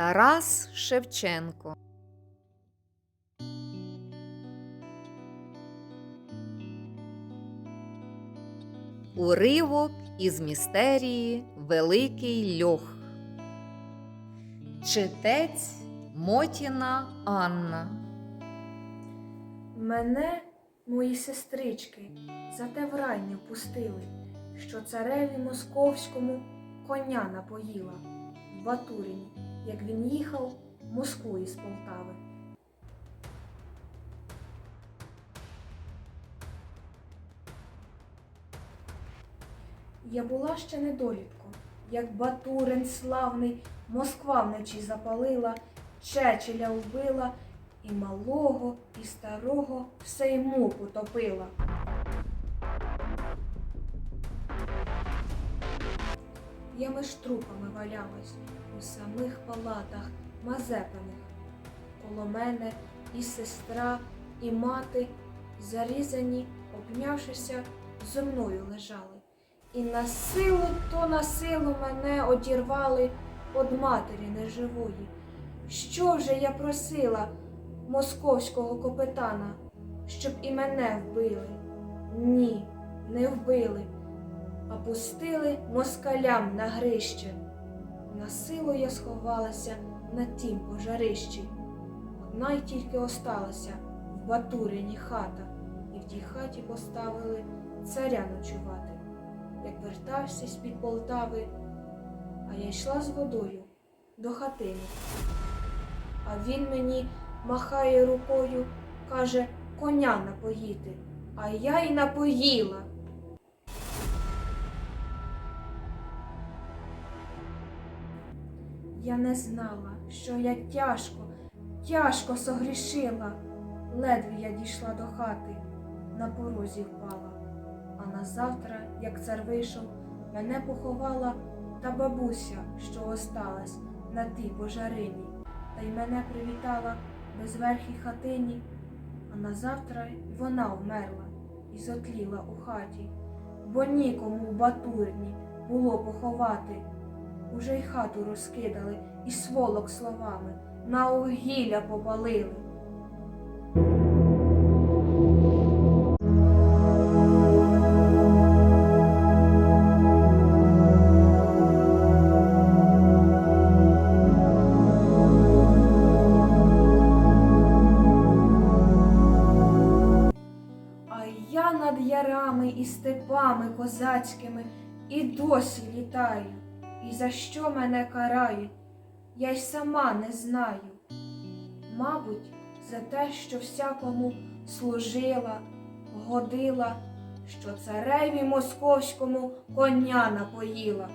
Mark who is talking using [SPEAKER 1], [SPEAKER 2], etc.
[SPEAKER 1] Тарас Шевченко. Уривок із містерії Великий Льох Читець Мотіна Анна
[SPEAKER 2] Мене, мої сестрички, за те в рай пустили, що цареві московському коня напоїла в Батуріні, як він їхав в Москву із Полтави. Я була ще недолітком, як Батурин славний, Москва вночі запалила, Чечеля вбила, і малого, і старого все йому потопила. Я між трупами валялась у самих палатах мазепаних. Коло мене і сестра, і мати, зарізані, обнявшися, зо мною лежали. І на силу то на силу мене одірвали од матері неживої. Що же я просила московського капетана, щоб і мене вбили? Ні, не вбили, а пустили москалям на грище. На силу я сховалася на тім пожарищі. Одна й тільки осталася в Батурині хата, і в тій хаті поставили царя ночувати. Як вертався з-під Полтави, а я йшла з водою до хатини. А він мені махає рукою, каже, коня напоїти, а я й напоїла. Я не знала, що я тяжко, тяжко согрішила. Ледве я дійшла до хати, на порозі впала. А на завтра, як цар вийшов, мене поховала та бабуся, що осталась на тій пожарині, та й мене привітала безверхій хатині, а на завтра й вона вмерла і зотліла у хаті, бо нікому в батурні було поховати. Уже й хату розкидали і сволок словами на огілля попалили. Над ярами і степами козацькими і досі літаю. І за що мене карають, я й сама не знаю. Мабуть, за те, що всякому служила, годила, що цареві московському коня напоїла.